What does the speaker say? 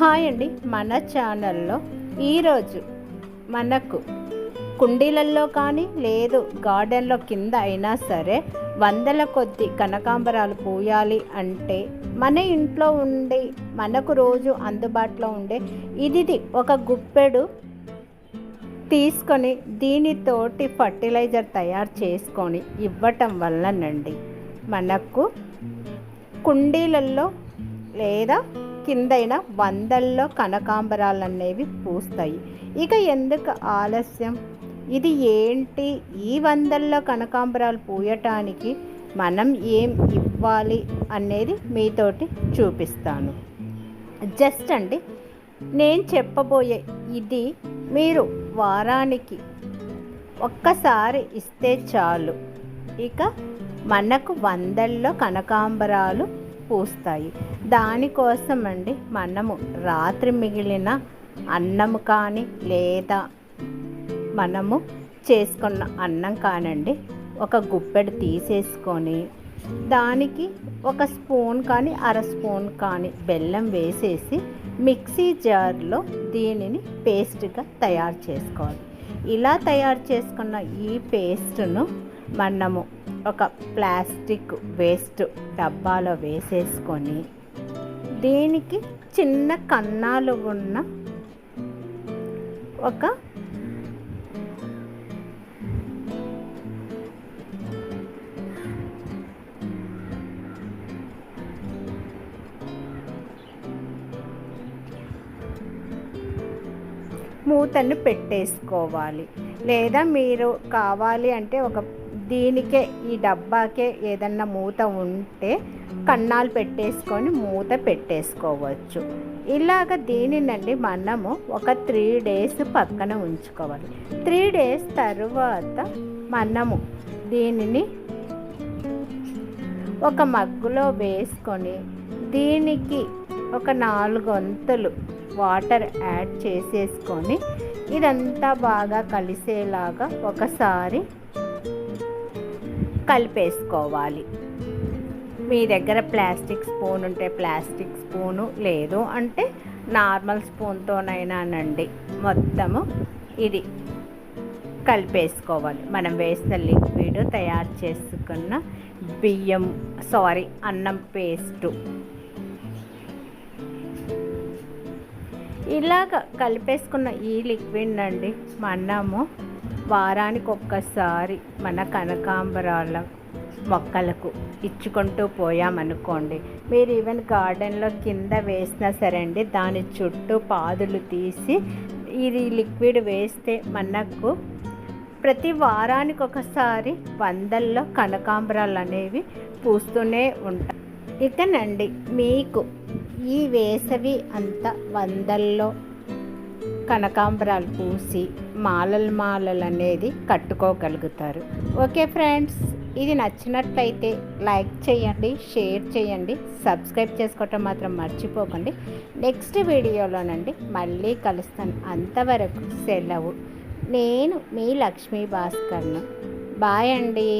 Hi అండి. మన ఛానల్లో ఈరోజు మనకు కుండీలల్లో కానీ లేదు గార్డెన్లో కింద అయినా సరే వందల కొద్ది కనకాంబరాలు పూయాలి అంటే మన ఇంట్లో ఉండే మనకు రోజు అందుబాటులో ఉండే ఇది ఒక గుప్పెడు తీసుకొని దీనితోటి ఫర్టిలైజర్ తయారు చేసుకొని ఇవ్వటం వల్లనండి మనకు కుండీలల్లో లేదా కిందైన వందల్లో కనకాంబరాలు అనేవి పూస్తాయి. ఇక ఎందుకు ఆలస్యం? ఇది ఏంటి? ఈ వందల్లో కనకాంబరాలు పూయటానికి మనం ఏం ఇవ్వాలి అనేది మీతోటి చూపిస్తాను. జస్ట్ అండి నేను చెప్పబోయే ఇది మీరు వారానికి ఒక్కసారి ఇస్తే చాలు. ఇక మనకు వందల్లో కనకాంబరాలు పూస్తాయి. దానికోసం అండి మనము రాత్రి మిగిలిన అన్నం కానీ లేదా మనము చేసుకున్న అన్నం కానండి ఒక గుప్పెడు తీసేసుకొని దానికి ఒక స్పూన్ కానీ అర స్పూన్ కానీ బెల్లం వేసేసి మిక్సీ జార్లో దీనిని పేస్ట్గా తయారు చేసుకోవాలి. ఇలా తయారు చేసుకున్న ఈ పేస్ట్ను మనము ఒక ప్లాస్టిక్ వేస్ట్ డబ్బాలో వేసేసుకొని దీనికి చిన్న కన్నాలు ఉన్న ఒక మూతను పెట్టేసుకోవాలి. లేదా మీరు కావాలి అంటే ఒక దీనికే ఈ డబ్బాకే ఏదన్నా మూత ఉంటే కన్నాలు పెట్టేసుకొని మూత పెట్టేసుకోవచ్చు. ఇలాగ దీనినండి మనము ఒక త్రీ డేస్ పక్కన ఉంచుకోవాలి. త్రీ డేస్ తర్వాత మనము దీనిని ఒక మగ్గులో వేసుకొని దీనికి ఒక నాలుగు వంతులు వాటర్ యాడ్ చేసేసుకొని ఇదంతా బాగా కలిసేలాగా ఒకసారి కలిపేసుకోవాలి. మీ దగ్గర ప్లాస్టిక్ స్పూన్ ఉంటే ప్లాస్టిక్ స్పూను లేదు అంటే నార్మల్ స్పూన్తోనైనానండి మొత్తము ఇది కలిపేసుకోవాలి. మనం వేసిన లిక్విడ్ తయారు చేసుకున్న బియ్యం సారీ అన్నం పేస్టు. ఇలాగ కలిపేసుకున్న ఈ లిక్విడ్ అండి మనము వారానికి ఒక్కసారి మన కనకాంబరాల మొక్కలకు ఇచ్చుకుంటూ పోయామనుకోండి. మీరు ఈవెన్ గార్డెన్లో కింద వేసినా సరే అండి దాని చుట్టూ పాదులు తీసి ఇది లిక్విడ్ వేస్తే మనకు ప్రతి వారానికి ఒకసారి వందల్లో కనకాంబరాలు అనేవి పూస్తూనే ఉంటాయి. ఇకనండి మీకు ఈ వేసవి అంత వందల్లో కనకాంబరాలు పూసి మాలలు మాలలు అనేది కట్టుకోగలుగుతారు. ఓకే ఫ్రెండ్స్ ఇది నచ్చినట్లయితే లైక్ చేయండి షేర్ చేయండి సబ్స్క్రైబ్ చేసుకోవటం మాత్రం మర్చిపోకండి. నెక్స్ట్ వీడియోలోనండి మళ్ళీ కలుస్తాను. అంతవరకు సెలవు. నేను మీ లక్ష్మీ భాస్కర్ను. బాయ్ అండి.